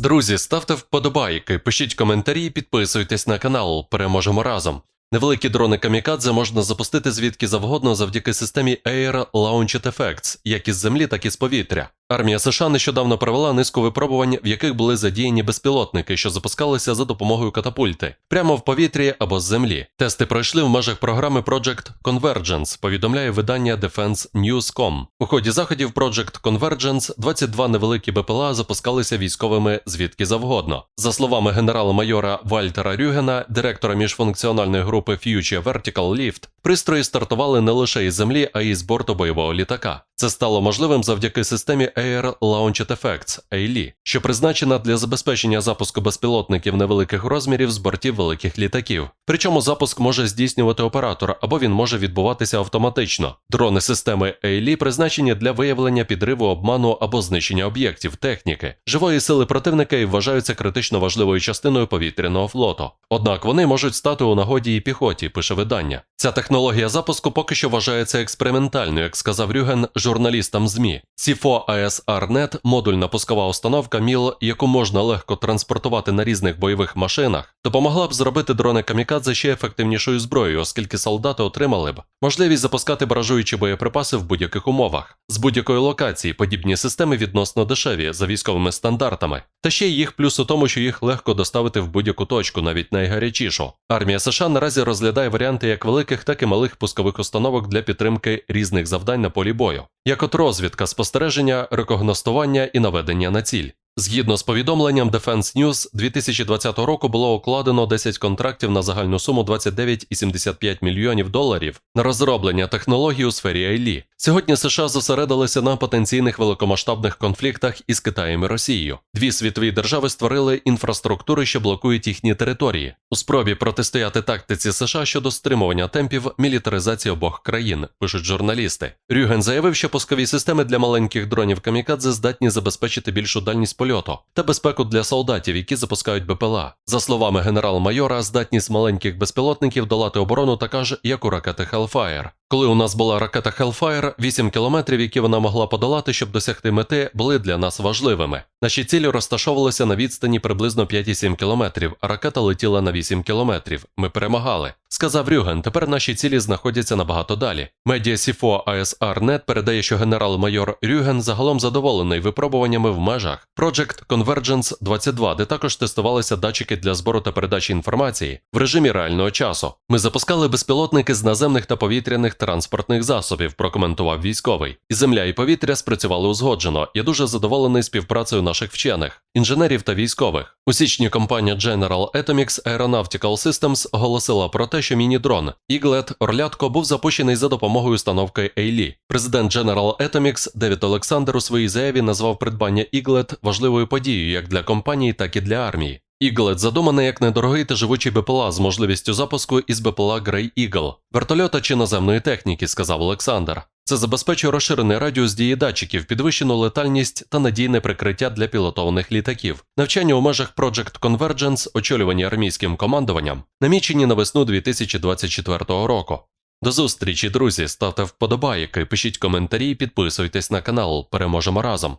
Друзі, ставте вподобайки, пишіть коментарі, підписуйтесь на канал. Переможемо разом. Невеликі дрони Камікадзе можна запустити звідки завгодно завдяки системі Air Launched Effects, як із землі, так і з повітря. Армія США нещодавно провела низку випробувань, в яких були задіяні безпілотники, що запускалися за допомогою катапульти, прямо в повітрі або з землі. Тести пройшли в межах програми Project Convergence, повідомляє видання Defense News.com. У ході заходів Project Convergence 22 невеликі БПЛА запускалися військовими звідки завгодно. За словами генерал-майора Вальтера Рюгена, директора міжфункціональної групи Future Vertical Lift, пристрої стартували не лише із землі, а й з борту бойового літака. Це стало можливим завдяки системі Air Launched Effects ALI, що призначена для забезпечення запуску безпілотників невеликих розмірів з бортів великих літаків. Причому запуск може здійснювати оператор або він може відбуватися автоматично. Дрони системи ALI призначені для виявлення підриву, обману або знищення об'єктів, техніки, живої сили противника і вважаються критично важливою частиною повітряного флоту. Однак вони можуть стати у нагоді і піхоті, пише видання. Ця технологія запуску поки що вважається експериментальною, як сказав Рюген журналістам ЗМІ. CIFO ASR-NET – модульна пускова установка МІЛ, яку можна легко транспортувати на різних бойових машинах, допомогла б зробити дрони Камікадзе ще ефективнішою зброєю, оскільки солдати отримали б можливість запускати баражуючі боєприпаси в будь-яких умовах. З будь-якої локації подібні системи відносно дешеві за військовими стандартами. Та ще їх плюс у тому, що їх легко доставити в будь-яку точку, навіть найгарячішу. Армія США наразі розглядає варіанти як великих, так і малих пускових установок для підтримки різних завдань на полі бою, як от розвідка, спостереження, рекогностування і наведення на ціль. Згідно з повідомленням Defense News, 2020 року було укладено 10 контрактів на загальну суму 29,75 мільйонів доларів на розроблення технологій у сфері АЙЛІ. Сьогодні США зосередилися на потенційних великомасштабних конфліктах із Китаєм і Росією. Дві світові держави створили інфраструктури, що блокують їхні території. У спробі протистояти тактиці США щодо стримування темпів мілітаризації обох країн, пишуть журналісти. Рюген заявив, що пускові системи для маленьких дронів Камікадзе здатні забезпечити більшу дальність польоту та безпеку для солдатів, які запускають БПЛА. За словами генерал-майора, здатність маленьких безпілотників долати оборону така ж, як у ракети Hellfire. Коли у нас була ракета Hellfire, 8 кілометрів, які вона могла подолати, щоб досягти мети, були для нас важливими. Наші цілі розташовувалися на відстані приблизно 5,7 кілометрів, а ракета летіла на 8 кілометрів. Ми перемагали. Сказав Рюген, тепер наші цілі знаходяться набагато далі. Медіа Сіфо ASR.NET передає, що генерал-майор Рюген загалом задоволений випробуваннями в межах Project Convergence 22, де також тестувалися датчики для збору та передачі інформації в режимі реального часу. Ми запускали безпілотники з наземних та повітряних транспортних засобів, прокоментував військовий. І земля і повітря спрацювали узгоджено. Я дуже задоволений співпрацею наших вчених, інженерів та військових. У січні компанія General Atomics Aeronautical Systems оголосила про те, що міні-дрон Eaglet Орлятко був запущений за допомогою установки ALI. Президент General Atomics Девід Олександр у своїй заяві назвав придбання Eaglet важливою подією як для компанії, так і для армії. Eaglet задуманий як недорогий та живучий БПЛА з можливістю запуску із БПЛА Grey Eagle, вертольота чи наземної техніки, сказав Олександр. Це забезпечує розширений радіус дії датчиків, підвищену летальність та надійне прикриття для пілотованих літаків. Навчання у межах Project Convergence, очолювані армійським командуванням, намічені на весну 2024 року. До зустрічі, друзі! Ставте вподобайки, пишіть коментарі, підписуйтесь на канал. Переможемо разом.